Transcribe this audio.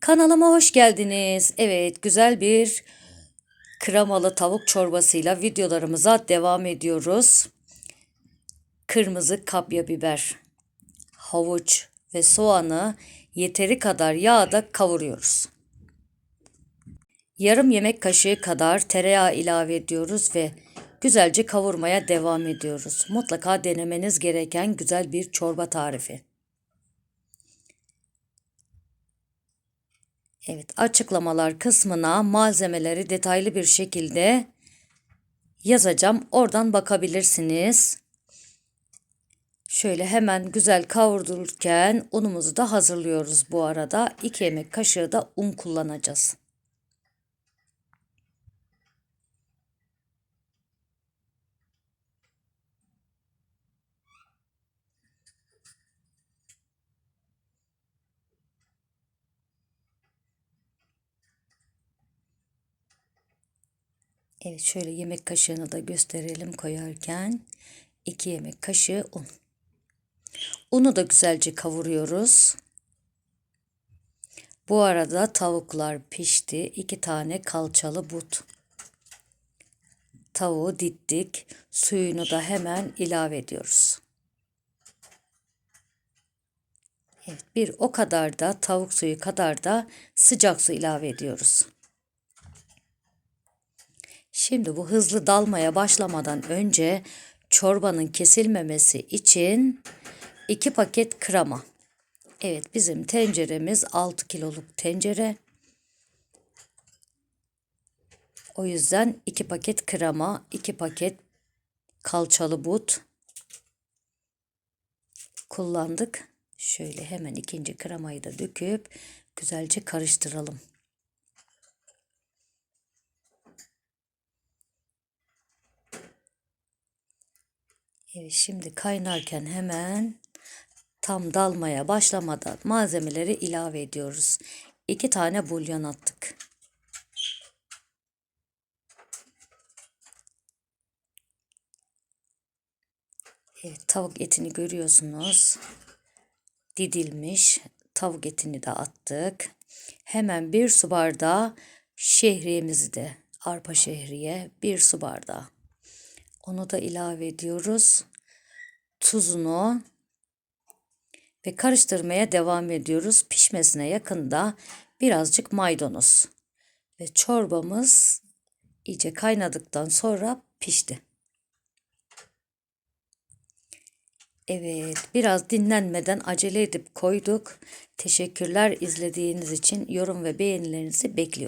Kanalıma hoş geldiniz. Evet, güzel bir kremalı tavuk çorbasıyla videolarımıza devam ediyoruz. Kırmızı kapya biber, havuç ve soğanı yeteri kadar yağda kavuruyoruz. Yarım yemek kaşığı kadar tereyağı ilave ediyoruz ve güzelce kavurmaya devam ediyoruz. Mutlaka denemeniz gereken güzel bir çorba tarifi. Evet, açıklamalar kısmına malzemeleri detaylı bir şekilde yazacağım. Oradan bakabilirsiniz. Şöyle hemen güzel kavurdururken unumuzu da hazırlıyoruz bu arada. 2 yemek kaşığı da un kullanacağız. Evet şöyle yemek kaşığını da gösterelim koyarken. 2 yemek kaşığı un. Unu da güzelce kavuruyoruz. Bu arada tavuklar pişti. 2 tane kalçalı but. Tavuğu dittik. Suyunu da hemen ilave ediyoruz. Evet, bir o kadar da tavuk suyu kadar da sıcak su ilave ediyoruz. Şimdi bu hızlı dalmaya başlamadan önce çorbanın kesilmemesi için 2 paket krema. Evet bizim tenceremiz 6 kiloluk tencere. O yüzden 2 paket krema, 2 paket kalçalı but kullandık. Şöyle hemen ikinci kremayı da döküp güzelce karıştıralım. Evet şimdi kaynarken hemen tam dalmaya başlamadan malzemeleri ilave ediyoruz. 2 tane bulyon attık. Evet, tavuk etini görüyorsunuz. Didilmiş tavuk etini de attık. Hemen bir su bardağı şehriyemizi de arpa şehriye bir su bardağı. Onu da ilave ediyoruz. Tuzunu ve karıştırmaya devam ediyoruz. Pişmesine yakında birazcık maydanoz. Ve çorbamız iyice kaynadıktan sonra pişti. Evet, biraz dinlenmeden acele edip koyduk. Teşekkürler izlediğiniz için yorum ve beğenilerinizi bekliyorum.